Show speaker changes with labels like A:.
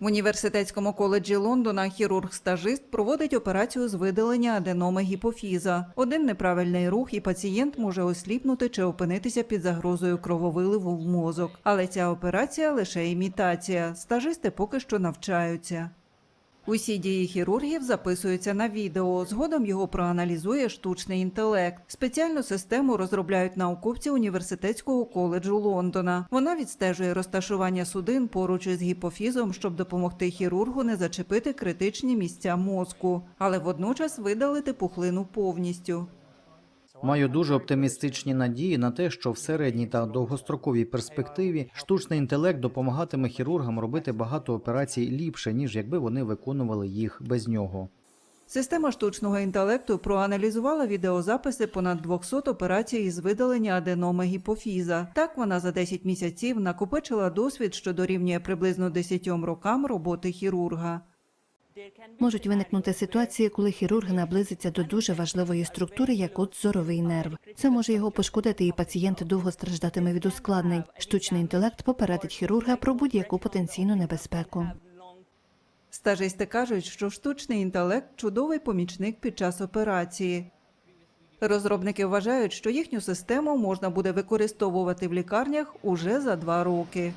A: В університетському коледжі Лондона хірург-стажист проводить операцію з видалення аденоми гіпофіза. Один неправильний рух, і пацієнт може осліпнути чи опинитися під загрозою крововиливу в мозок. Але ця операція лише імітація. Стажисти поки що навчаються. Усі дії хірургів записуються на відео. Згодом його проаналізує штучний інтелект. Спеціальну систему розробляють науковці університетського коледжу Лондона. Вона відстежує розташування судин поруч із гіпофізом, щоб допомогти хірургу не зачепити критичні місця мозку, але водночас видалити пухлину повністю.
B: Маю дуже оптимістичні надії на те, що в середній та довгостроковій перспективі штучний інтелект допомагатиме хірургам робити багато операцій ліпше, ніж якби вони виконували їх без нього.
A: Система штучного інтелекту проаналізувала відеозаписи понад 200 операцій із видалення аденоми гіпофіза. Так вона за 10 місяців накопичила досвід, що дорівнює приблизно 10 рокам роботи хірурга.
C: Можуть виникнути ситуації, коли хірург наблизиться до дуже важливої структури, як от зоровий нерв. Це може його пошкодити, і пацієнт довго страждатиме від ускладнень. Штучний інтелект попередить хірурга про будь-яку потенційну небезпеку.
A: Стажисти кажуть, що штучний інтелект чудовий помічник під час операції. Розробники вважають, що їхню систему можна буде використовувати в лікарнях уже за два роки.